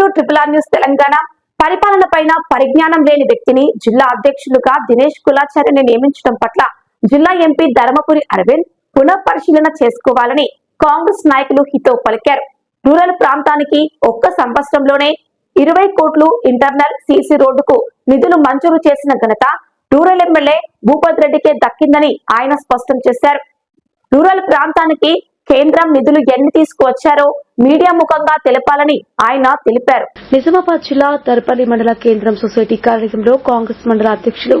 To triple R news Telangana పరిపాలన పైన పరిజ్ఞానం లేని వ్యక్తిని జిల్లా అధ్యక్షులుగా దినేష్ కులాచార్యని నియమించడం పట్ల జిల్లా ఎంపీ ధర్మపురి అరవింద్ పునఃపరిశీలన చేసుకోవాలని కాంగ్రెస్ నాయకులు హితో పలికారు. రూరల్ ప్రాంతానికి ఒక్క సంవత్సరంలోనే ఇరవై కోట్లు ఇంటర్నల్ సీసీ రోడ్డుకు నిధులు మంజూరు చేసిన ఘనత రూరల్ ఎమ్మెల్యే భూపత్ రెడ్డికే దక్కిందని ఆయన స్పష్టం చేశారు. రూరల్ ప్రాంతానికి కేంద్రం నిధులు ఎన్ని తీసుకువచ్చారో మీడియా ముఖంగా తెలపాలని ఆయన తెలిపారు. నిజామాబాద్ జిల్లా దర్పల్లి మండల కేంద్రం సొసైటీ కార్యాలయంలో కాంగ్రెస్ మండల అధ్యక్షులు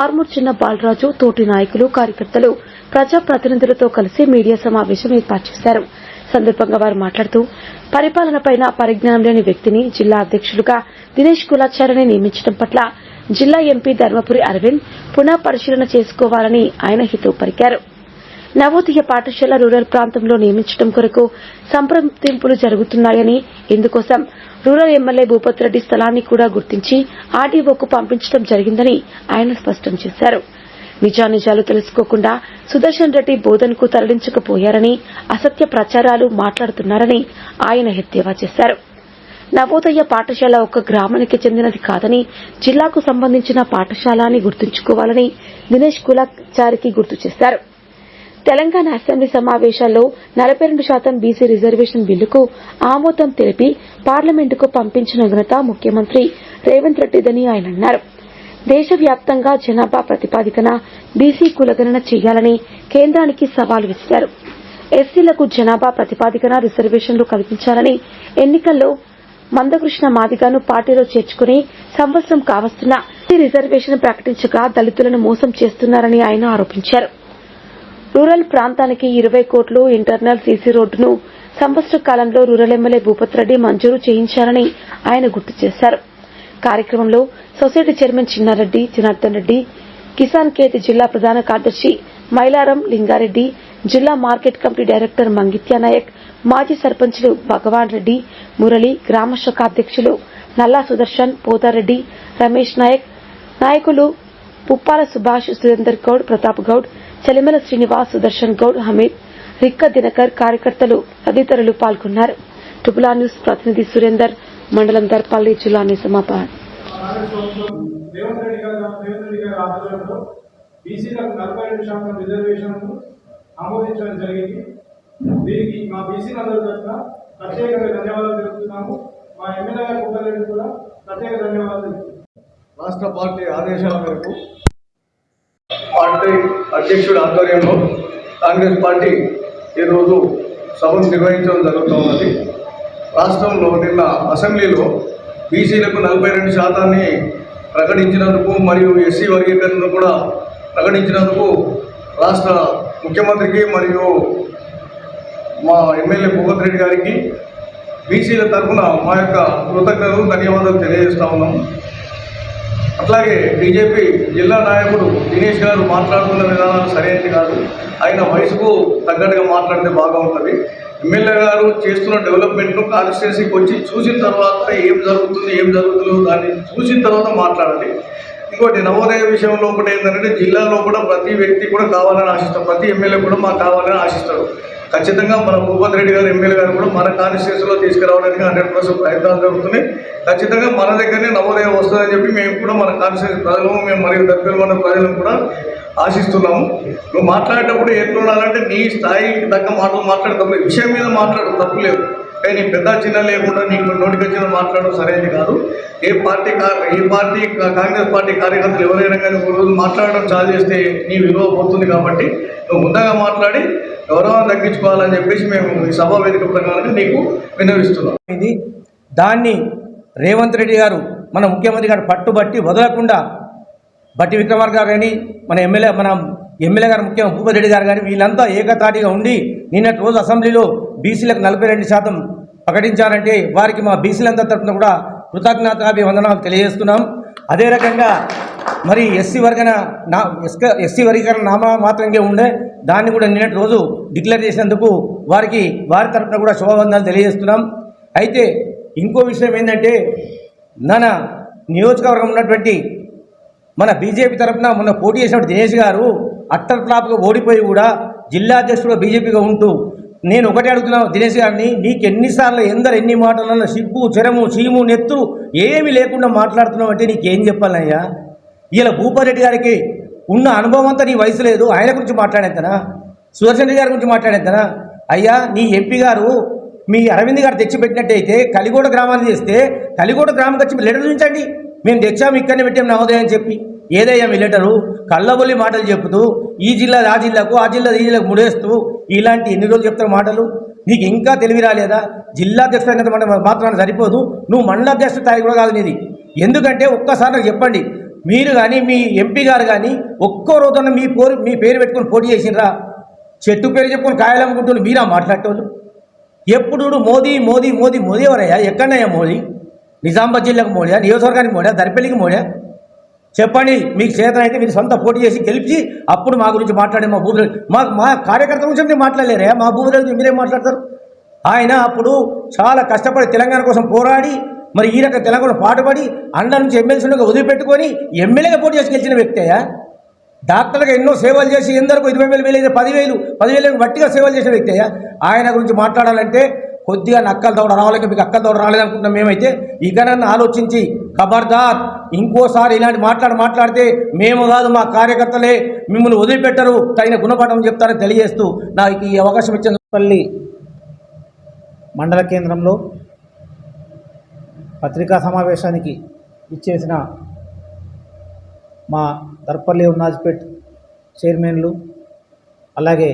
ఆర్మూర్ చిన్న బాలరాజు తోటి నాయకులు కార్యకర్తలు ప్రజాప్రతినిధులతో కలిసి మీడియా సమావేశం ఏర్పాటు చేశారు. సందర్భంగా వారు మాట్లాడుతూ పరిపాలనపై పరిజ్ఞానం లేని వ్యక్తిని జిల్లా అధ్యక్షులుగా దినేష్ కులాచార్యని నియమించడం పట్ల జిల్లా ఎంపీ ధర్మపురి అరవింద్ పునః పరిశీలన చేసుకోవాలని ఆయన హితవు పలికారు. నవోదయ పాఠశాల రూరల్ ప్రాంతంలో నియమించడం కొరకు సంప్రదింపులు జరుగుతున్నాయని ఇందుకోసం రూరల్ ఎమ్మెల్యే భూపత్ రెడ్డి స్థలాన్ని కూడా గుర్తించి ఆర్డీఓకు పంపించడం జరిగిందని ఆయన స్పష్టం చేశారు. నిజానిజాలు తెలుసుకోకుండా సుదర్శన్ రెడ్డి బోధనకు తరలించకపోయారని అసత్య ప్రచారాలు మాట్లాడుతున్నారని ఆయన ఎద్దేవా చేశారు. నవోదయ పాఠశాల ఒక గ్రామానికి చెందినది కాదని జిల్లాకు సంబంధించిన పాఠశాల అని గుర్తుంచుకోవాలని దినేష్ కులాచారికి గుర్తు చేశారు. తెలంగాణ అసెంబ్లీ సమావేశాల్లో నలభై రెండు శాతం బీసీ రిజర్వేషన్ బిల్లుకు ఆమోదం తెలిపి పార్లమెంటుకు పంపించిన ఘనత ముఖ్యమంత్రి రేవంత్ రెడ్డిదని ఆయన అన్నారు. దేశవ్యాప్తంగా జనాభా ప్రతిపాదికన బీసీ కులగణన చేయాలని కేంద్రానికి సవాల్ విసిరారు. ఎస్సీలకు జనాభా ప్రతిపాదికన రిజర్వేషన్లు కల్పించాలని ఎన్నికల్లో మందకృష్ణ మాదిగాను పార్టీలో చేర్చుకుని సంవత్సరం కావస్తున్న రిజర్వేషన్ ప్రకటించగా దళితులను మోసం చేస్తున్నారని ఆయన ఆరోపించారు. రూరల్ ప్రాంతానికి ఇరవై కోట్లు ఇంటర్నల్ సీసీ రోడ్డును సంవత్సర కాలంలో రూరల్ ఎమ్మెల్యే భూపత్ రెడ్డి మంజూరు చేయించారని ఆయన గుర్తు చేశారు. కార్యక్రమంలో సొసైటీ చైర్మన్ చిన్నారెడ్డి జనార్దన్ రెడ్డి కిసాన్ కేత్ జిల్లా ప్రధాన కార్యదర్శి మైలారం లింగారెడ్డి జిల్లా market committee director Mangitya Naik మాజీ సర్పంచ్లు భగవాన్ రెడ్డి మురళి గ్రామ శాఖ అధ్యక్షులు నల్లా సుదర్శన్ పోతారెడ్డి రమేష్ నాయక్ నాయకులు పుప్పాల సుభాష్ సురేందర్ గౌడ్ ప్రతాప్ గౌడ్ చలిమల శ్రీనివాస్ సుదర్శన్ గౌడ్ హమీద్ రిక్క దినకర్ కార్యకర్తలు తదితరులు పాల్గొన్నారు. ట్రిపుల్ న్యూస్ ప్రతినిధి సురేందర్ మండలం దర్పల్లి జిల్లా నిజామాబాద్. బీసీలకు నలభై రెండు శాతం రిజర్వేషన్ను ఆమోదించడం జరిగింది దీనికి మా తరఫున ప్రత్యేకంగా ధన్యవాదాలు తెలుపుతున్నాము మా ఎమ్మెల్యే గారి కూడా ప్రత్యేక ధన్యవాదాలు రాష్ట్ర పార్టీ ఆదేశాల మేరకు పార్టీ అధ్యక్షుడి ఆధ్వర్యంలో కాంగ్రెస్ పార్టీ ఈరోజు సభను నిర్వహించడం జరుగుతున్నది రాష్ట్రంలో నిన్న అసెంబ్లీలో బీసీలకు నలభై రెండు శాతాన్ని ప్రకటించినందుకు మరియు ఎస్సీ వర్గీకరణను కూడా ప్రకటించినందుకు రాష్ట్ర ముఖ్యమంత్రికి మరియు మా ఎమ్మెల్యే భూపత్ రెడ్డి గారికి బీసీల తరఫున మా యొక్క కృతజ్ఞతలు ధన్యవాదాలు తెలియజేస్తా ఉన్నాము అట్లాగే బీజేపీ జిల్లా నాయకుడు దినేష్ గారు మాట్లాడుతున్న విధానం సరైనది కాదు. ఆయన వయసుకు తగ్గట్టుగా మాట్లాడితే బాగా ఉంటుంది ఎమ్మెల్యే గారు చేస్తున్న డెవలప్మెంట్ను కాన్స్టిట్యున్సీకి వచ్చి చూసిన తర్వాత ఏం జరుగుతుంది ఏం జరుగుతుందో దాన్ని చూసిన తర్వాత మాట్లాడాలి. ఇంకోటి నవోదయ విషయంలో ఒకటి ఏంటంటే జిల్లాలో కూడా ప్రతి వ్యక్తి కూడా కావాలని ఆశిస్తారు. ప్రతి ఎమ్మెల్యే కూడా మాకు కావాలని ఆశిస్తారు. ఖచ్చితంగా మన భూపతి రెడ్డి గారు ఎమ్మెల్యే గారు కూడా మన కాన్స్టిట్యూన్సీలో తీసుకురావడానికి హండ్రెడ్ పర్సెంట్ ప్రయత్నాలు జరుగుతున్నాయి. ఖచ్చితంగా మన దగ్గరనే నవోదయం వస్తుందని చెప్పి మేము కూడా మన కాన్స్టిట్యూన్సీ ప్రజలు మేము మరియు దగ్గర మన ప్రజలను కూడా ఆశిస్తున్నాము. నువ్వు మాట్లాడేటప్పుడు ఎట్లా ఉండాలంటే నీ స్థాయికి తగ్గ మాటలు మాట్లాడతాం విషయం మీద మాట్లాడు తప్పు లేదు. కానీ పెద్ద చిన్న లేకుండా నీకు నోటికొచ్చిన మాట్లాడడం సరైనది కాదు. ఏ పార్టీ ఏ పార్టీ కాంగ్రెస్ పార్టీ కార్యకర్తలు ఎవరైనా కానీ ఒక రోజు మాట్లాడడం చాలు చేస్తే నీ విలువ పోతుంది కాబట్టి నువ్వు ముందుగా మాట్లాడి గౌరవం తగ్గించుకోవాలని చెప్పేసి మేము ఈ సభా వేదిక ప్రకారంగా నీకు విన్నవిస్తున్నాం. ఇది దాన్ని రేవంత్ రెడ్డి గారు మన ముఖ్యమంత్రి గారు పట్టుబట్టి వదలకుండా బట్టి విక్రమార్ గారు కానీ మన ఎమ్మెల్యే మన ఎమ్మెల్యే గారు ముఖ్యంగా భూపతి రెడ్డి గారు కానీ వీళ్ళంతా ఏకతాటిగా ఉండి నిన్నటి రోజు అసెంబ్లీలో బీసీలకు నలభై రెండు శాతం ప్రకటించారంటే వారికి మా బీసీలంతా తరఫున కూడా కృతజ్ఞతాభివందనాలు తెలియజేస్తున్నాం. అదే రకంగా మరి ఎస్సీ వర్గన నా ఎస్క ఎస్సీ వర్గీకరణ నామా మాత్రంగా ఉండే దాన్ని కూడా నిన్నటి రోజు డిక్లేర్ చేసినందుకు వారికి వారి తరఫున కూడా శుభవందనాలు తెలియజేస్తున్నాం. అయితే ఇంకో విషయం ఏంటంటే మన నియోజకవర్గం ఉన్నటువంటి మన బీజేపీ తరఫున మొన్న పోటీ చేసినటువంటి దినేష్ గారు అట్టర్ ఫ్లాప్గా ఓడిపోయి కూడా జిల్లాధ్యక్షుడు బీజేపీగా ఉంటూ నేను ఒకటే అడుగుతున్నాను దినేష్ గారిని నీకు ఎన్నిసార్లు ఎందరు ఎన్ని మాటలన్నా సిగ్గు చెరము చీము నెత్తు ఏమీ లేకుండా మాట్లాడుతున్నావు అంటే నీకేం చెప్పాలయ్యా? ఇలా భూపారెడ్డి గారికి ఉన్న అనుభవం అంతా నీ వయసు లేదు ఆయన గురించి మాట్లాడేంతనా? సుదర్శన్ రెడ్డి గారి గురించి మాట్లాడేంతనా? అయ్యా నీ ఎంపీ గారు మీ అరవింద్ గారు తెచ్చిపెట్టినట్టయితే కలిగోడ గ్రామాన్ని చేస్తే కలిగోడ గ్రామం వచ్చి లెటర్ చూపించండి. మేము తెచ్చాము ఇక్కడనే పెట్టాం నవోదయం అని చెప్పి. ఏదయ్యా మీ లెటరు కళ్ళబొల్లి మాటలు చెప్తూ ఈ జిల్లా ఆ జిల్లాకు ఆ జిల్లా ఈ జిల్లాకు ముడేస్తూ ఇలాంటి ఎన్ని రోజులు చెప్తారు మాటలు? నీకు ఇంకా తెలివి రాలేదా జిల్లా అధ్యక్షుడు మాత్రం సరిపోదు. నువ్వు మండల అధ్యక్షుడు స్థాయి కూడా కాదు నీది. ఎందుకంటే ఒక్కసారి నాకు చెప్పండి. మీరు కానీ మీ ఎంపీ గారు కానీ ఒక్కో రోజున మీ పోరు మీ పేరు పెట్టుకొని పోటీ చేసినరా చెట్టు పేరు చెప్పుకొని కాయాలనుకుంటున్నారు మీరా మాట్లాడేటోళ్ళు? ఎప్పుడు మోదీ మోదీ మోదీ మోదీ ఎవరయ్యా? ఎక్కడయ్యా మోదీ? నిజామాబాద్ జిల్లాకు మోడియా? నియోజకవర్గానికి మోడియా? దరిపల్లికి మోడియా? చెప్పండి మీకు చేతనైతే అయితే మీరు సొంత పోటీ చేసి గెలిచి అప్పుడు మా గురించి మాట్లాడే మా భూమి మా మా కార్యకర్త గురించి మీరు మాట్లాడలేరే? మా భూమి గురించి మీరేం మాట్లాడతారు? ఆయన అప్పుడు చాలా కష్టపడి తెలంగాణ కోసం పోరాడి మరి ఈ రకం తెలంగాణ పాటుపడి అండ నుంచి ఎమ్మెల్సీగా వదిలిపెట్టుకొని ఎమ్మెల్యేగా పోటీ చేసి గెలిచిన వ్యక్తయ్యా డాక్టర్గా ఎన్నో సేవలు చేసి ఎందరకు ఇరవై వేలు వేలు పదివేలు పదివేలు బట్టిగా సేవలు చేసిన వ్యక్తయ్యా ఆయన గురించి మాట్లాడాలంటే కొద్దిగా నక్కల దౌడ రావాలి మీకు అక్కల దౌడ రాలేదనుకుంటున్నాం మేమైతే. ఇకనన్ను ఆలోచించి ఖబర్దార్ ఇంకోసారి ఇలాంటి మాట్లాడి మాట్లాడితే మేము కాదు మా కార్యకర్తలే మిమ్మల్ని వదిలిపెట్టరు తగిన గుణపాఠం చెప్తారని తెలియజేస్తూ నాకు ఈ అవకాశం ఇచ్చిన పల్లి మండల కేంద్రంలో పత్రికా సమావేశానికి ఇచ్చేసిన మా దర్పల్లి ఉన్నాజ్పేట్ చైర్మన్లు అలాగే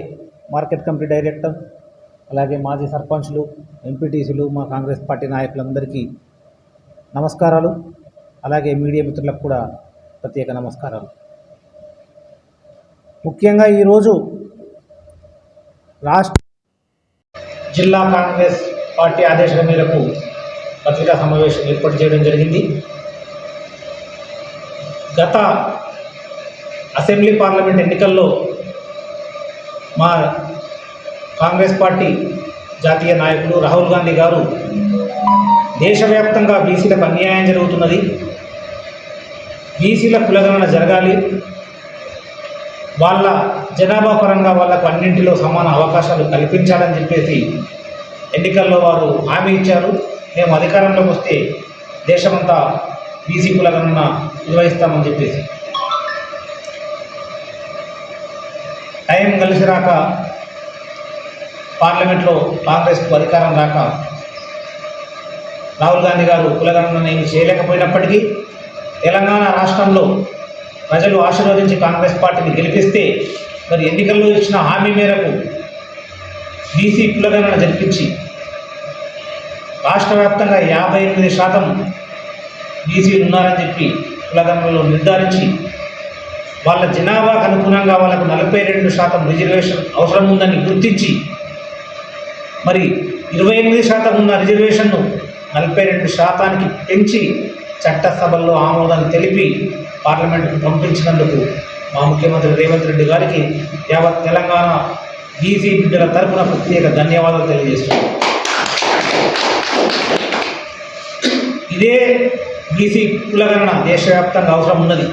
మార్కెట్ కమిటీ డైరెక్టర్ అలాగే మాజీ సర్పంచ్లు ఎంపీటీసీలు మా కాంగ్రెస్ పార్టీ నాయకులందరికీ నమస్కారాలు. అలాగే మీడియా మిత్రులకు కూడా ప్రత్యేక నమస్కారాలు. ముఖ్యంగా ఈరోజు రాష్ట్ర జిల్లా కాంగ్రెస్ పార్టీ ఆదేశాల మేరకు పత్రికా సమావేశం ఏర్పాటు చేయడం జరిగింది. గత అసెంబ్లీ పార్లమెంట్ ఎన్నికల్లో మా కాంగ్రెస్ పార్టీ జాతీయ నాయకులు రాహుల్ గాంధీ గారు దేశవ్యాప్తంగా బీసీలకు అన్యాయం జరుగుతున్నది. బీసీల కులగణన జరగాలి. వాళ్ళ జనాభా పరంగా వాళ్ళకు అన్నింటిలో సమాన అవకాశాలు కల్పించాలని చెప్పేసి ఎన్నికల్లో వారు హామీ ఇచ్చారు. మేము అధికారంలోకి వస్తే దేశమంతా బీసీ కులగణన నిర్వహిస్తామని చెప్పేసి. టైం కలిసి రాక పార్లమెంట్లో కాంగ్రెస్కు అధికారం రాక రాహుల్ గాంధీ గారు కులగణన ఏమి చేయలేకపోయినప్పటికీ తెలంగాణ రాష్ట్రంలో ప్రజలు ఆశీర్వదించి కాంగ్రెస్ పార్టీని గెలిపిస్తే మరి ఎన్నికల్లో ఇచ్చిన హామీ మేరకు బీసీ కులగణన జరిపించి రాష్ట్ర వ్యాప్తంగా యాభై ఎనిమిది శాతం బీసీలు ఉన్నారని చెప్పి కులగణనలో నిర్ధారించి వాళ్ళ జనాభాకు అనుగుణంగా వాళ్ళకు నలభై రెండు శాతం రిజర్వేషన్ అవసరం ఉందని గుర్తించి మరి ఇరవై ఎనిమిది శాతం ఉన్న రిజర్వేషన్ను నలభై రెండు శాతానికి పెంచి చట్టసభల్లో ఆమోదాన్ని తెలిపి పార్లమెంటుకు పంపించినందుకు మా ముఖ్యమంత్రి రేవంత్ రెడ్డి గారికి యావత్ తెలంగాణ బీసీ బిడ్డల తరపున ప్రత్యేక ధన్యవాదాలు తెలియజేస్తున్నాను ఇదే బీసీ కులగణన దేశవ్యాప్తంగా అవసరం ఉన్నది.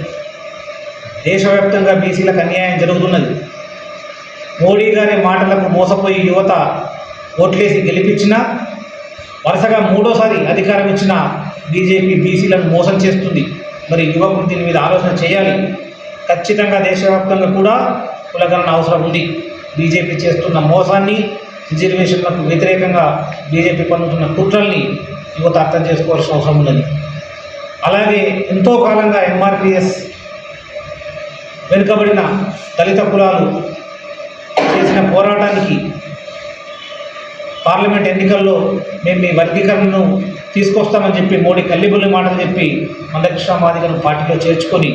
దేశవ్యాప్తంగా బీసీలకు అన్యాయం జరుగుతున్నది. మోడీ గారి మాటలకు మోసపోయి యువత ఓట్లేసి గెలిపించినా వరుసగా మూడోసారి అధికారం ఇచ్చిన బీజేపీ బీసీలను మోసం చేస్తుంది. మరి యువకులు దీని మీద ఆలోచన చేయాలి. ఖచ్చితంగా దేశవ్యాప్తంగా కూడా కులగణన అవసరం ఉంది. బీజేపీ చేస్తున్న మోసాన్ని రిజర్వేషన్లకు వ్యతిరేకంగా బీజేపీ పన్నుతున్న కుట్రల్ని యువత అర్థం చేసుకోవాల్సిన అవసరం ఉన్నది. అలాగే ఎంతో కాలంగా ఎంఆర్పిఎస్ వెనుకబడిన దళిత కులాలు చేసిన పోరాటానికి పార్లమెంట్ ఎన్నికల్లో మేము మీ వర్గీకరణను తీసుకొస్తామని చెప్పి మోడీ కల్లిబుల్లి మాటలు చెప్పి మందకృష్ణ మాదిగను పార్టీలో చేర్చుకొని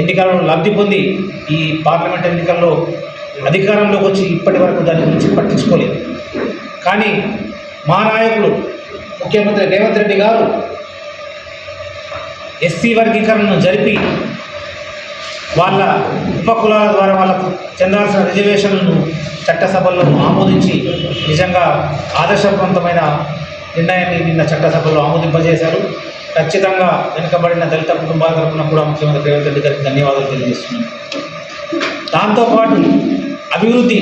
ఎన్నికలలో లబ్ధి పొంది ఈ పార్లమెంట్ ఎన్నికల్లో అధికారంలోకి వచ్చి ఇప్పటి వరకు దాని గురించి పట్టించుకోలేదు. కానీ మా నాయకులు ముఖ్యమంత్రి రేవంత్ రెడ్డి గారు ఎస్సీ వర్గీకరణను జరిపి వాళ్ళ ఉపకులాల ద్వారా వాళ్ళకు చెందాల్సిన రిజర్వేషన్లను చట్టసభల్లో ఆమోదించి నిజంగా ఆదర్శవంతమైన నిర్ణయాన్ని నిన్న చట్టసభలో ఆమోదింపజేశారు. ఖచ్చితంగా వెనుకబడిన దళిత కుటుంబాల తరఫున కూడా ముఖ్యమంత్రి రేవంత్ రెడ్డి గారికి ధన్యవాదాలు తెలియజేస్తున్నాను. దాంతోపాటు అభివృద్ధి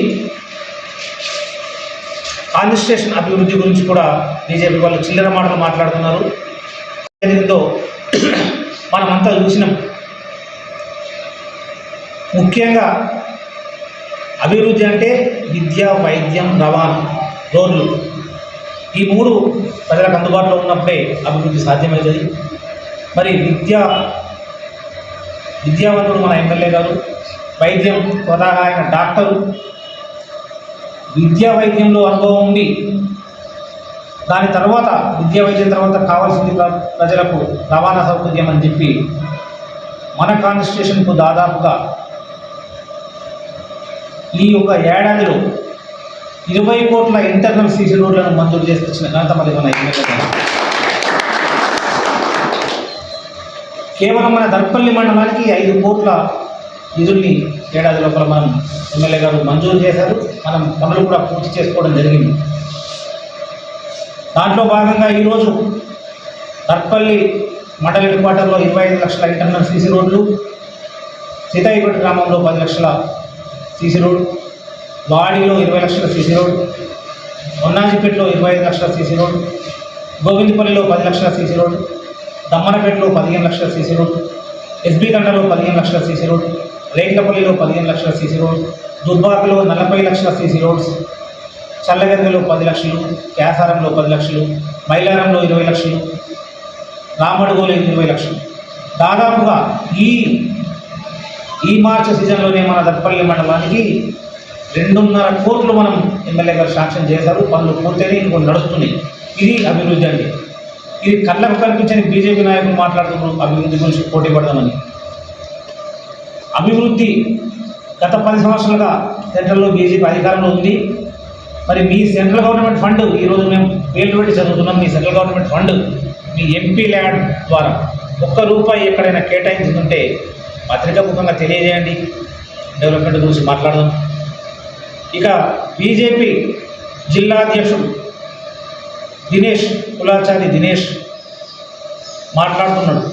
కాన్స్టిట్యూషన్ అభివృద్ధి గురించి కూడా బీజేపీ వాళ్ళు చిల్లర మాటలు మాట్లాడుతున్నారు. జరిగిందో మనమంతా చూసినాం. ముఖ్యంగా అభివృద్ధి అంటే విద్య వైద్యం రవాణా రోడ్లు. ఈ మూడు ప్రజలకు అందుబాటులో ఉన్నప్పుడే అభివృద్ధి సాధ్యమవుతుంది. మరి విద్య విద్యావంతుడు మన ఎమ్మెల్యే గారు వైద్యం స్వతహా ఆయన డాక్టరు. విద్యా వైద్యంలో అనుభవం ఉండి దాని తర్వాత విద్యా వైద్యం తర్వాత కావాల్సింది ప్రజలకు రవాణా సౌకర్యం అని చెప్పి మన కాన్స్టిట్యూషన్కు దాదాపుగా ఈ యొక్క ఏడాదిలో ఇరవై కోట్ల ఇంటర్నల్ సీసీ రోడ్లను మంజూరు చేసి వచ్చిన ఘనత మరి మన కేవలం మన దర్పల్లి మండలానికి ఐదు కోట్ల నిధుల్ని ఏడాది లోపల మనం ఎమ్మెల్యే గారు మంజూరు చేశారు. మనం పనులు కూడా పూర్తి చేసుకోవడం జరిగింది. దాంట్లో భాగంగా ఈరోజు దర్పల్లి మండల హెడ్ క్వార్టర్లో ఇరవై ఐదు లక్షల ఇంటర్నల్ సీసీ రోడ్లు సీతాయిపేట గ్రామంలో పది లక్షల సీసీ రోడ్ వాడిలో ఇరవై లక్షల సీసీ రోడ్ మొన్నాజిపేటలో ఇరవై ఐదు లక్షల సీసీ రోడ్ గోవిందపల్లిలో పది లక్షల సీసీ రోడ్ దమ్మనపేటలో పదిహేను లక్షల సీసీ రోడ్ ఎస్బీ గంటలో పదిహేను లక్షల సీసీ రోడ్ రేట్లపల్లిలో పదిహేను లక్షల సీసీ రోడ్ దుర్బాకులో నలభై లక్షల సీసీ రోడ్స్ చల్లగంగలో పది లక్షలు క్యాసారంలో పది లక్షలు మైలారంలో ఇరవై లక్షలు రామడుగోలో ఇరవై లక్షలు. దాదాపుగా ఈ ఈ మార్చి సీజన్లోనే మన దర్పల్లి మండలానికి రెండున్నర కోట్లు మనం ఎమ్మెల్యే గారు శాంక్షన్ చేశారు. పనులు పూర్తయి ఇంకొన్ని నడుస్తున్నాయి. ఇది అభివృద్ధి అండి. ఇది కళ్ళకు కనిపించని బీజేపీ నాయకులు మాట్లాడుతున్నారు అభివృద్ధి గురించి పోటీ పడదామని. అభివృద్ధి గత పది సంవత్సరాలుగా సెంట్రల్లో బీజేపీ అధికారంలో ఉంది. మరి మీ సెంట్రల్ గవర్నమెంట్ ఫండ్ ఈరోజు మేము పేర్లు పెట్టి చదువుతున్నాం. మీ సెంట్రల్ గవర్నమెంట్ ఫండ్ మీ ఎంపీ ల్యాడ్ ద్వారా ఒక్క రూపాయి ఎక్కడైనా కేటాయించుకుంటే పత్రికా ముఖంగా తెలియజేయండి. డెవలప్మెంట్ గురించి మాట్లాడదాం. ఇక బీజేపీ జిల్లా అధ్యక్షుడు దినేష్ కులాచారి దినేష్ మాట్లాడుతున్నాడు.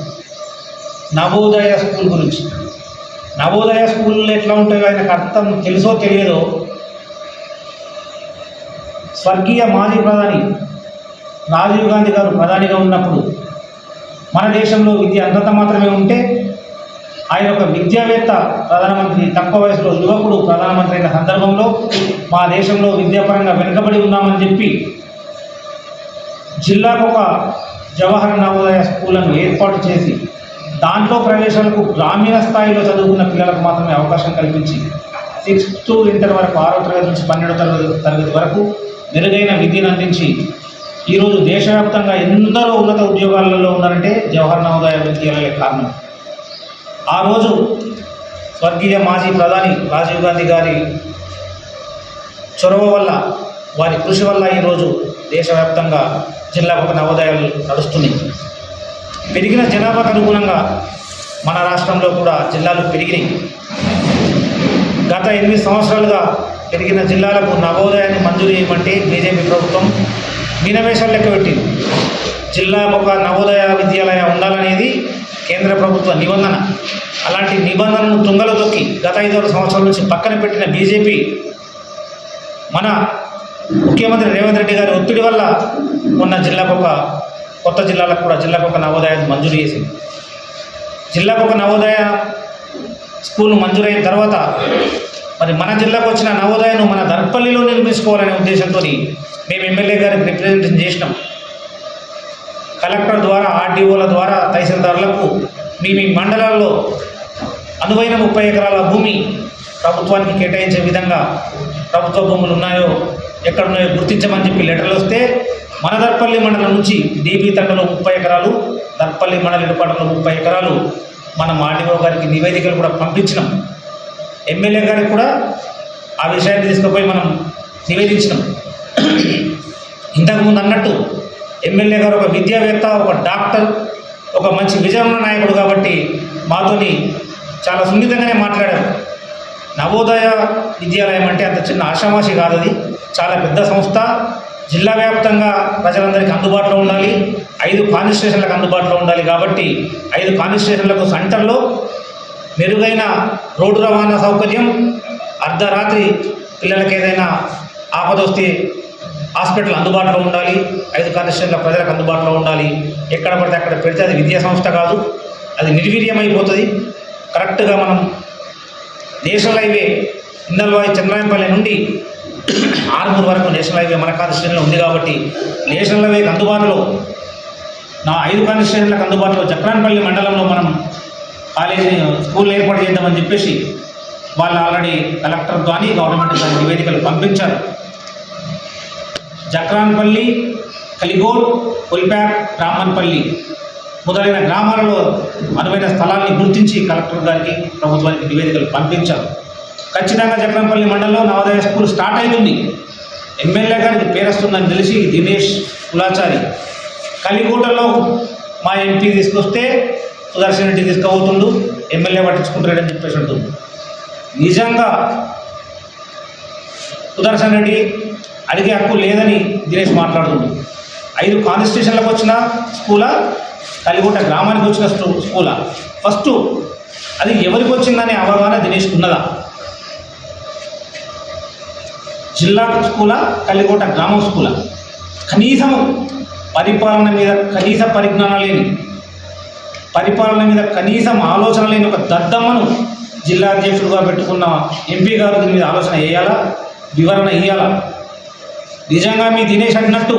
నవోదయ స్కూల్ గురించి. నవోదయ స్కూళ్ళు ఎట్లా ఉంటాయో ఆయనకు అర్థం తెలుసో తెలియదో స్వర్గీయ మాజీ ప్రధాని రాజీవ్ గాంధీ గారు ప్రధానిగా ఉన్నప్పుడు మన దేశంలో విద్య అంతంత మాత్రమే ఉంటే ఆయన ఒక విద్యావేత్త ప్రధానమంత్రి తక్కువ వయసులో యువకుడు ప్రధానమంత్రి అయిన సందర్భంలో మా దేశంలో విద్యాపరంగా వెనుకబడి ఉన్నామని చెప్పి జిల్లాకు ఒక జవహర్ నవోదయ స్కూళ్ళను ఏర్పాటు చేసి దాంట్లో ప్రవేశాలకు గ్రామీణ స్థాయిలో చదువుకున్న పిల్లలకు మాత్రమే అవకాశం కల్పించి సిక్స్త్ ఇంటర్ వరకు ఆరో తరగతి నుంచి పన్నెండో తరగతి తరగతి వరకు మెరుగైన విద్యను అందించి ఈరోజు దేశవ్యాప్తంగా ఎందరో ఉన్నత ఉద్యోగాలలో ఉన్నారంటే జవహర్ నవోదయ విద్యాలయ కారణం. ఆ రోజు స్వర్గీయ మాజీ ప్రధాని రాజీవ్ గాంధీ గారి చొరవ వల్ల వారి కృషి వల్ల ఈరోజు దేశవ్యాప్తంగా జిల్లాకు ఒక నవోదయాలు నడుస్తున్నాయి. పెరిగిన జనాభాకు అనుగుణంగా మన రాష్ట్రంలో కూడా జిల్లాలు పెరిగినాయి. గత ఎనిమిది సంవత్సరాలుగా పెరిగిన జిల్లాలకు నవోదయాన్ని మంజూరు చేయమంటే బీజేపీ ప్రభుత్వం మీనవేశాలు లెక్క పెట్టింది జిల్లాకు ఒక నవోదయ విద్యాలయం ఉండాలనేది కేంద్ర ప్రభుత్వ నిబంధన. అలాంటి నిబంధనను తుంగలో తొక్కి గత ఐదారు సంవత్సరాల నుంచి పక్కన పెట్టిన బీజేపీ మన ముఖ్యమంత్రి రేవంత్ రెడ్డి గారి ఒత్తిడి వల్ల ఉన్న జిల్లాకు ఒక కొత్త జిల్లాలకు కూడా జిల్లాకు ఒక నవోదయాన్ని మంజూరు చేసింది. జిల్లాకు ఒక నవోదయ స్కూల్ మంజూరైన తర్వాత మరి మన జిల్లాకు వచ్చిన నవోదయను మన దర్పల్లిలో నిర్మించుకోవాలనే ఉద్దేశంతో మేము ఎమ్మెల్యే గారికి రిప్రజెంటేషన్ చేసినాం. కలెక్టర్ ద్వారా ఆర్డీఓల ద్వారా తహసీల్దారులకు మీ మీ మండలాల్లో అనువైన ముప్పై ఎకరాల భూమి ప్రభుత్వానికి కేటాయించే విధంగా ప్రభుత్వ భూములు ఉన్నాయో ఎక్కడున్నాయో గుర్తించమని చెప్పి లెటర్లు వస్తే మన దర్పల్లి మండలం నుంచి డీబీ తండలో ముప్పై ఎకరాలు దర్పల్లి మండల ఇటుపాటలో ముప్పై ఎకరాలు మనం ఆర్డీఓ గారికి నివేదికలు కూడా పంపించినాం. ఎమ్మెల్యే గారికి కూడా ఆ విషయాన్ని తీసుకుపోయి మనం నివేదించినాం. ఇంతకుముందు అన్నట్టు ఎమ్మెల్యే గారు ఒక విద్యావేత్త ఒక డాక్టర్ ఒక మంచి విజయమ్మ నాయకుడు కాబట్టి మాతోని చాలా సున్నితంగానే మాట్లాడారు. నవోదయ విద్యాలయం అంటే అంత చిన్న ఆషామాషి కాదు అది. చాలా పెద్ద సంస్థ. జిల్లా వ్యాప్తంగా ప్రజలందరికీ అందుబాటులో ఉండాలి. ఐదు కాన్స్టిట్యూషన్లకు అందుబాటులో ఉండాలి కాబట్టి ఐదు కాన్స్టిట్యూషన్లకు సెంటర్లో మెరుగైన రోడ్డు రవాణా సౌకర్యం. అర్ధరాత్రి పిల్లలకి ఏదైనా ఆపద వస్తే హాస్పిటల్ అందుబాటులో ఉండాలి ఐదు కాన్స్టిట్యూషన్ల ప్రజలకు అందుబాటులో ఉండాలి. ఎక్కడ పడితే అక్కడ పెడితే అది విద్యా సంస్థ కాదు అది నిర్వీర్యమైపోతుంది. కరెక్ట్గా మనం నేషనల్ హైవే ఇందల్వాయి చంద్రాయపల్లి నుండి ఆర్మూర్ వరకు నేషనల్ హైవే మన కాన్స్టిట్యూషన్లో ఉంది కాబట్టి నేషనల్ హైవేకి అందుబాటులో నా ఐదు కాన్స్టిట్యూషన్లకు అందుబాటులో చక్రాన్పల్లి మండలంలో మనం కాలేజీ స్కూల్ ఏర్పాటు చేద్దామని చెప్పేసి వాళ్ళు ఆల్రెడీ కలెక్టర్ కానీ గవర్నమెంట్ కానీ నివేదికలు పంపించారు. జక్రాన్పల్లి కలిగోడ్ కొల్పాక్ రామన్పల్లి మొదలైన గ్రామాలలో అనువైన స్థలాన్ని గుర్తించి కలెక్టర్ గారికి ప్రభుత్వానికి నివేదికలు పంపించారు. ఖచ్చితంగా జక్రాన్పల్లి మండలంలో నవోదయ స్కూల్ స్టార్ట్ అవుతుంది. ఎమ్మెల్యే గారికి పేరొస్తుందని తెలిసి దినేష్ కులాచారి కలిగూటలో మా ఎంపీ తీసుకొస్తే సుదర్శన్ రెడ్డి తీసుకుపోతుండు ఎమ్మెల్యే పట్టించుకుంటాడని చెప్పేసి ఉంటుంది నిజంగా సుదర్శన్ రెడ్డి అడిగే హక్కు లేదని దినేష్ మాట్లాడుతుంది ఐదు కాన్స్టిట్యూషన్లకు వచ్చిన స్కూలా కలిగుట్ట గ్రామానికి వచ్చిన స్కూలా. ఫస్ట్ అది ఎవరికి వచ్చిందనే అవగాహన దినేష్కి ఉన్నదా? జిల్లా స్కూలా కలిగోట గ్రామం స్కూలా. కనీసం పరిపాలన మీద కనీస పరిజ్ఞానం లేని పరిపాలన మీద కనీసం ఆలోచన లేని ఒక దద్దమ్మను జిల్లా అధ్యక్షుడుగా పెట్టుకున్న ఎంపీ గారు దీని మీద ఆలోచన వేయాలా? వివరణ ఇవ్వాలా నిజంగా మీ దినేష్ అన్నట్టు